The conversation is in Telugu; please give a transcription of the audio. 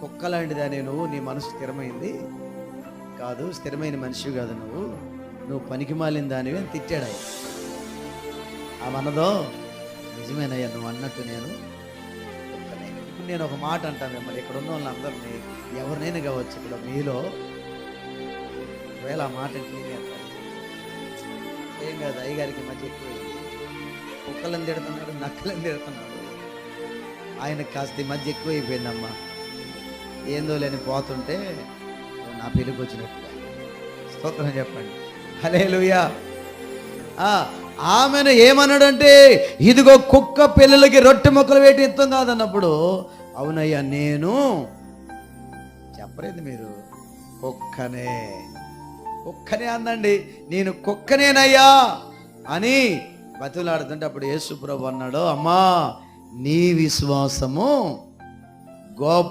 కుక్క నేను నువ్వు నీ మనసు స్థిరమైంది? కాదు స్థిరమైన మనిషి కాదు నువ్వు. నువ్వు పనికి మాలిన దానివి అని తిట్టాడు ఆయన. మనదో అన్నదో నిజమేనయ్యా నువ్వు అన్నట్టు నేను ఇప్పుడు నేను ఒక మాట అంటాను మిమ్మల్ని ఇక్కడ ఉన్న వాళ్ళందరినీ ఎవరినైనా కావచ్చు ఇక్కడ మీలో ఒకవేళ ఆ మాట అంటే నేనే ఏం కాదు అయ్యగారికి మధ్య ఎక్కువ కుక్కలను తిడుతున్నాడు నక్కలను తిడుతున్నాడు. ఆయన కాస్త మధ్య ఎక్కువ అయిపోయిందమ్మా ఏందో లేని పోతుంటే నా పెళ్ళికి వచ్చినట్టుగా స్తోత్రం చెప్పండి. హలే ఆమెను ఏమన్నాడంటే ఇదిగో కుక్క పిల్లలకి రొట్టె మొక్కలు వేటి ఇస్తాం కాదన్నప్పుడు అవునయ్యా నేను చెప్పలేదు మీరు. కుక్కనే. కుక్కనే అందండి. నేను కుక్కనేనయ్యా అని బతులాడుతుంటే అప్పుడు యేసుప్రభు అన్నాడు అమ్మా నీ విశ్వాసము గొప్ప